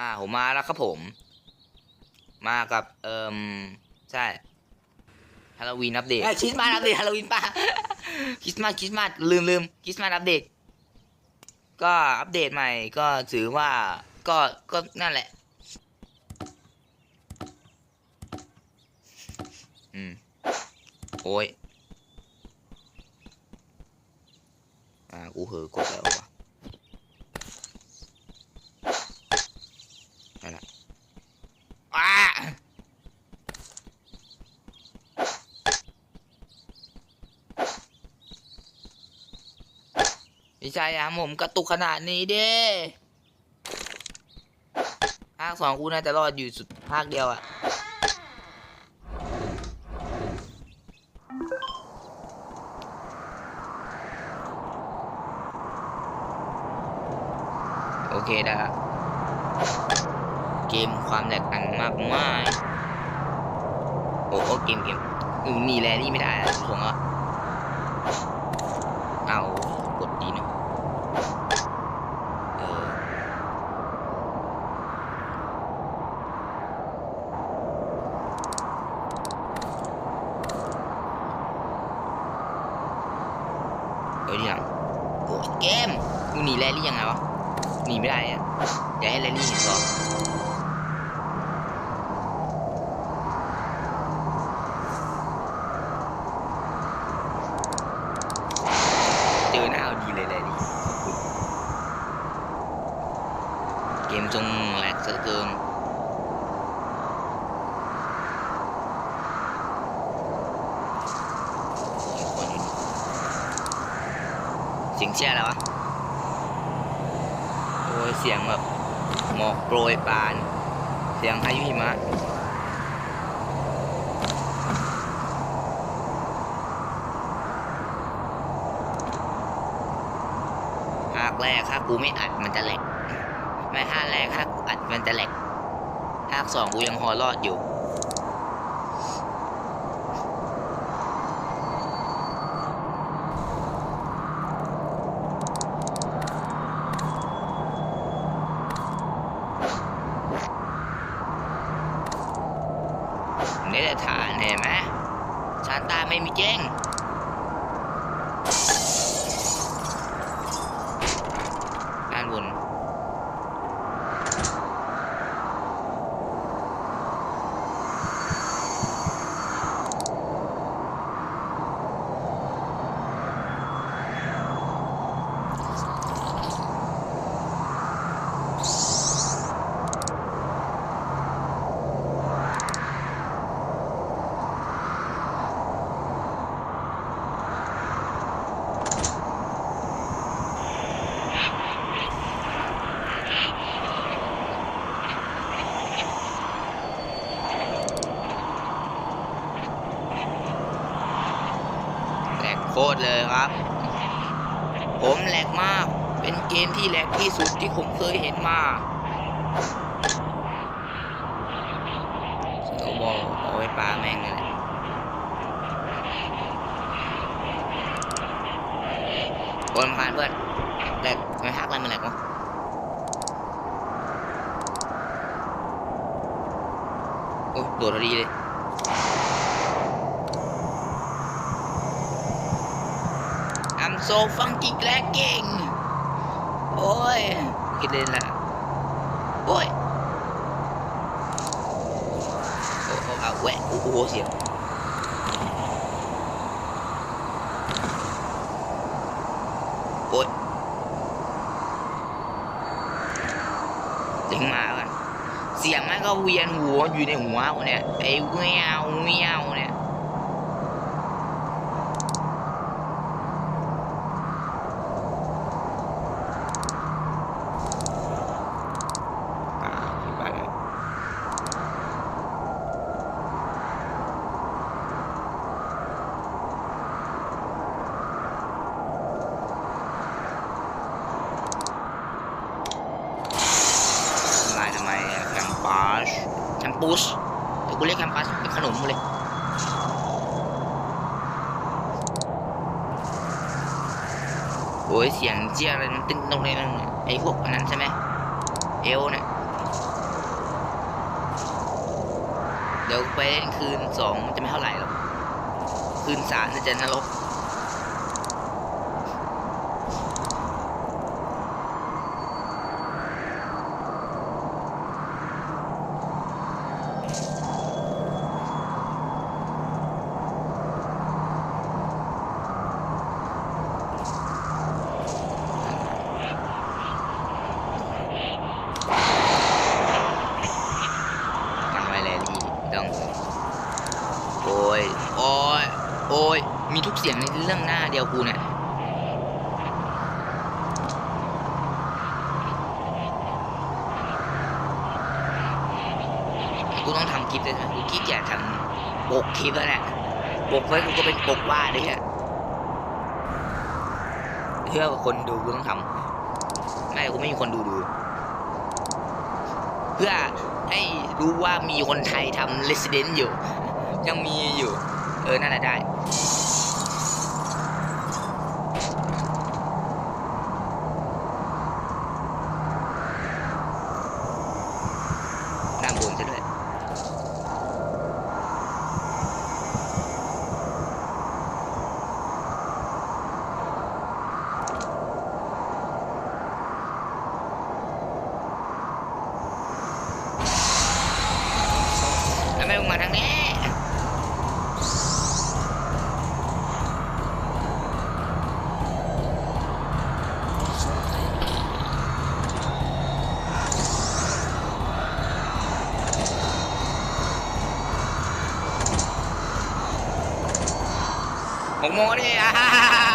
อ่าผมมาแล้วครับผม มากับ เอ่มใช่ฮาโลวีนอัปเดตคริสต์มาสอัปเดตฮาโลวีนป่ะคริสต์มาสคริสต์มาสลืมลืมคริสต์มาสอัปเดต ก็อัปเดตใหม่ก็ถือว่าก็ก็นั่นแหละ อืม โอ้ย อ่า กูเหอะกดแล้ววะนั่นแหละอ้า ไม่ใช่อะผมกระตุกขนาดนี้เด้ภาคสองกูน่าจะรอดอยู่สุดภาคเดียวอะโอเคได้ละเกมความแตกต่างมากมายโอ้โหเกมเกมอืมหนีแลนี่ไม่ได้อะส่งอะเอากดดีหนะเออ เฮ้ยเดี๋ยวโอ้ยเกมกูห นีแรลลี่ยังไงวะหนีไม่ได้อะอย่าให้แรลลี่เห็นก่อนเจอหน้าเอาดีเลยแรลลี่ขอบคุณเกมจงแหลกซะเหลือเกินมีคนอยู่นี่เสียงเชียร์อะไรวะ เสียงแบบหมอกโปรยปาน เสียงพายุหิมะภาคแรกถ้ากูไม่อัดมันจะแหลก ไม่ภาคแรกถ้ากูอัดมันจะแหลกภาคสองกูยังพอรอดอยู่ นี่แต่ฐานเห็นไหม ซานตาไม่มีเจ้ง ตรเลยครับ ผมแหลกมาก เป็นเกมที่แหลกที่สุดที่ผมเคยเห็นมาสโนบอลเอาไว้ปาแม่งเลยโอนผ่านเพื่อนแหลกไม่ฮักอะไรมันแหลกวะโอ้ยโดดพอดีเลย I'm so funky cracking โอ้ยคิดเล่นละโอ้ยโอ้โหเอาแหวะโอ้โหเสียงโอ้ยเสียงหมากันเสียงมันก็เวียนหัวอยู่ในหัวกูเนี่ยไอ้เวียวเวียวเนี่ย ปัสแคมปัสแต่กูเรียกแคมปัสเป็นขนมเลย โอ้ยเสียงเจี๊ยอะไรนั่นตึ้งตรงนี้นึงไอ้พวกอันนั้นใช่ไหมเอวเนี่ยเดี๋ยวไปเล่นคืนสองจะไม่เท่าไหร่หรอก คืนสามจะนรก มีทุกเสียงในเรื่องหน้าเดียวกูเนี่ยกูต้องทำคลิปเลยใช่ไหมกูขี้เกียจทำปกคลิปแล้วแหละปกไว้กูก็เป็นปกว่าดเลยฮะเพื่อคนดูกูต้องทำไม่กูไม่มีคนดูดู เพื่อให้รู้ว่ามีคนไทยทำ Resident อยู่ ยังมีอยู่ เออ นั่นแหละได้านบนซะด้วย ทำ ไมมึงมาทางนี้ หกโมงดิอ่าฮ่าฮ่าฮ่า